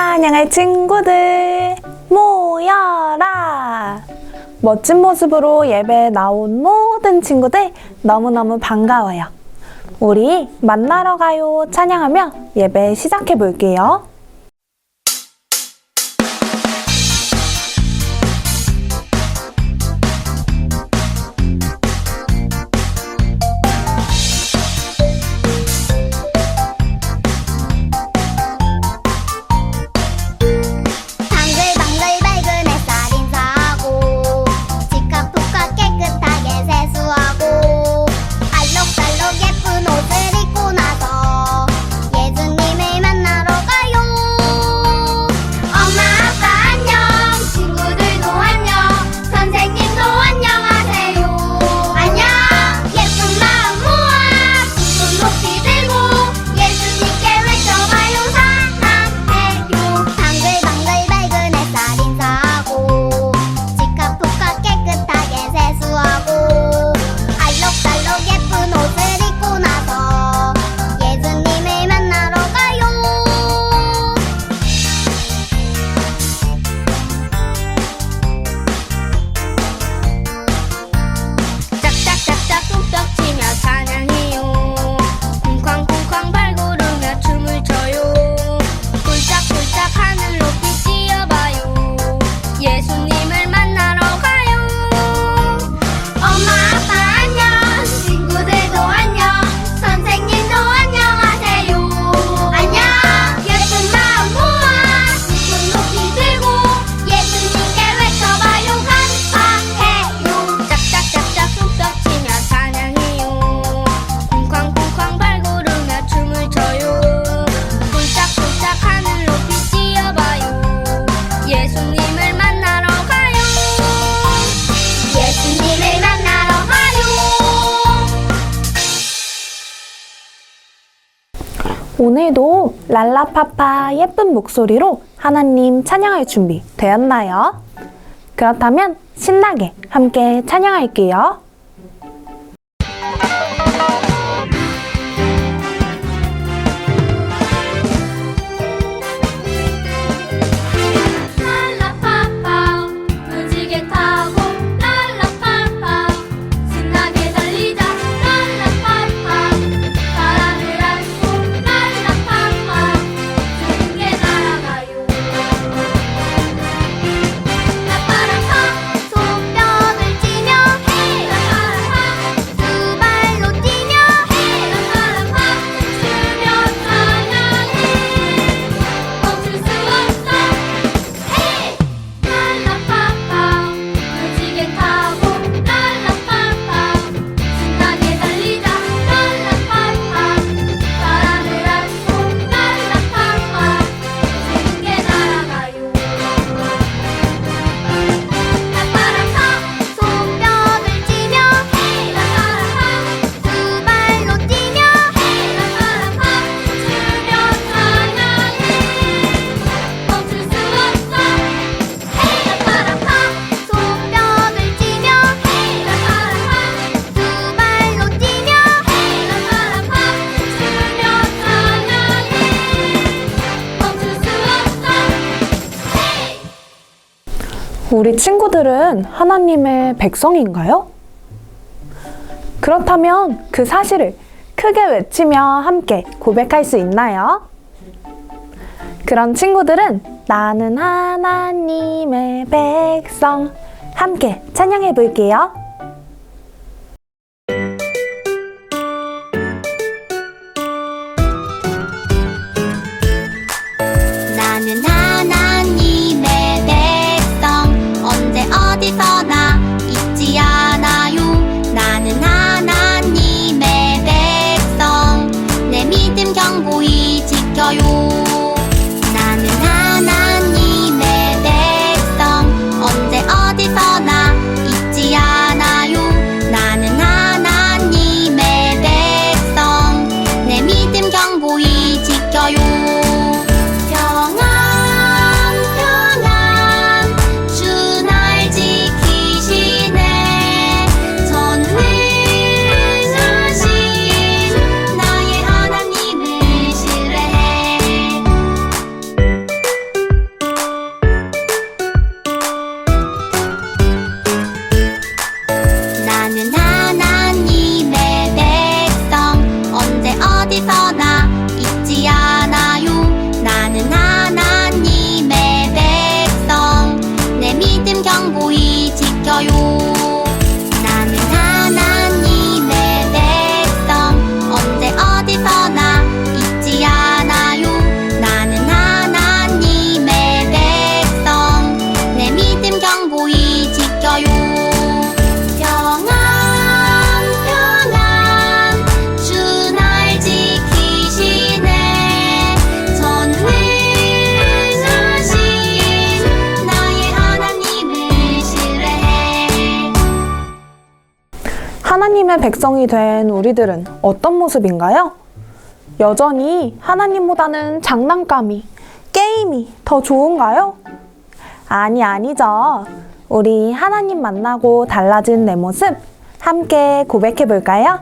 찬양할 친구들 모여라! 멋진 모습으로 예배에 나온 모든 친구들 너무너무 반가워요. 우리 만나러 가요 찬양하며 예배 시작해 볼게요. 오늘도 랄라파파 예쁜 목소리로 하나님 찬양할 준비 되었나요? 그렇다면 신나게 함께 찬양할게요. 우리 친구들은 하나님의 백성인가요? 그렇다면 그 사실을 크게 외치며 함께 고백할 수 있나요? 그런 친구들은 나는 하나님의 백성 함께 찬양해 볼게요. 人だ 하나님의 백성이 된 우리들은 어떤 모습인가요? 여전히 하나님보다는 장난감이, 게임이 더 좋은가요? 아니, 아니죠. 우리 하나님 만나고 달라진 내 모습 함께 고백해 볼까요?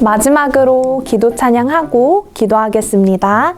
마지막으로 기도 찬양하고 기도하겠습니다.